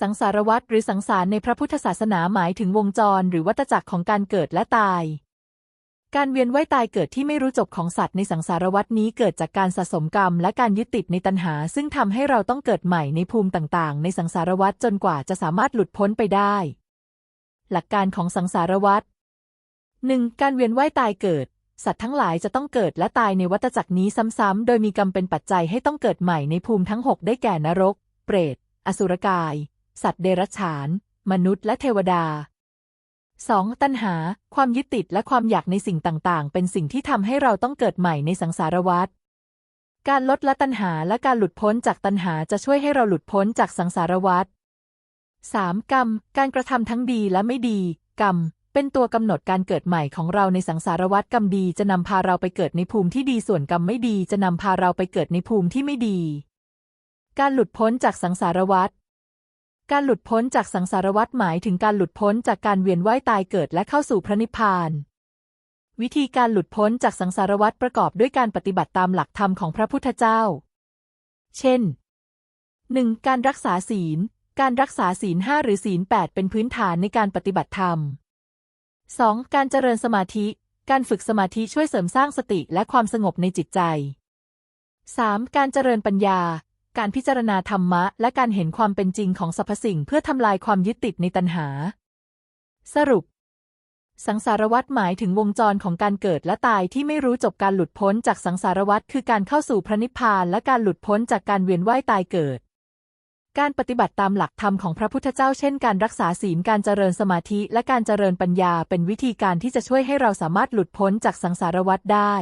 สังสารวัฏหรือสังสารในพระพุทธศาสนาหมายถึงวงจรหรือวัฏจักรของการเกิดและตาย การเวียนว่ายตายเกิดที่ไม่รู้จบของสัตว์ในสังสารวัฏนี้เกิดจากการสะสมกรรมและการยึดติดในตัณหา ซึ่งทำให้เราต้องเกิดใหม่ในภูมิต่างๆ ในสังสารวัฏจนกว่าจะสามารถหลุดพ้นไปได้ หลักการของสังสารวัฏหนึ่งการเวียนว่ายตายเกิด สัตว์ทั้งหลายจะต้องเกิดและตายในวัฏจักรนี้ซ้ำๆ โดยมีกรรมเป็นปัจจัยให้ต้องเกิดใหม่ในภูมิทั้งหกได้แก่นรก เปรต อสุรกาย สัตว์เดรัจฉาน มนุษย์และเทวดา 2. ตัณหา ความยึดติดและความอยากในสิ่งต่าง ๆ เป็นสิ่งที่ทำให้เราต้องเกิดใหม่ในสังสารวัฏการลดละตัณหาและการหลุดพ้นจากตัณหาจะช่วยให้เราหลุดพ้นจากสังสารวัฏ 3. กรรม การกระทำทั้งดีและไม่ดี กรรม เป็นตัวกำหนดการเกิดใหม่ของเราในสังสารวัฏกรรมดีจะนำพาเราไปเกิดในภูมิที่ดีส่วนกรรมไม่ดีจะนำพาเราไปเกิดในภูมิที่ไม่ดี การหลุดพ้นจากสังสารวัฏ การหลุดพ้นจากสังสารวัฏหมายถึงการหลุดพ้นจากการเวียนว่ายตายเกิดและเข้าสู่พระนิพพาน วิธีการหลุดพ้นจากสังสารวัฏประกอบด้วยการปฏิบัติตามหลักธรรมของพระพุทธเจ้า เช่น 1. การรักษาศีล การรักษาศีลห้าหรือศีลแปดเป็นพื้นฐานในการปฏิบัติธรรม 2. การเจริญสมาธิ การฝึกสมาธิช่วยเสริมสร้างสติและความสงบในจิตใจ 3. การเจริญปัญญา การพิจารณาธรรมะ และการเห็นความเป็นจริงของสรรพสิ่งเพื่อทำลายความยึดติดในตัณหา สรุป สังสารวัฏหมายถึงวงจรของการเกิดและตายที่ไม่รู้จบการหลุดพ้นจากสังสารวัฏคือการเข้าสู่พระนิพพานและการหลุดพ้นจากการเวียนว่ายตายเกิดการปฏิบัติตามหลักธรรมของพระพุทธเจ้าเช่นการรักษาศีลการเจริญสมาธิและการเจริญปัญญาเป็นวิธีการที่จะช่วยให้เราสามารถหลุดพ้นจากสังสารวัฏได้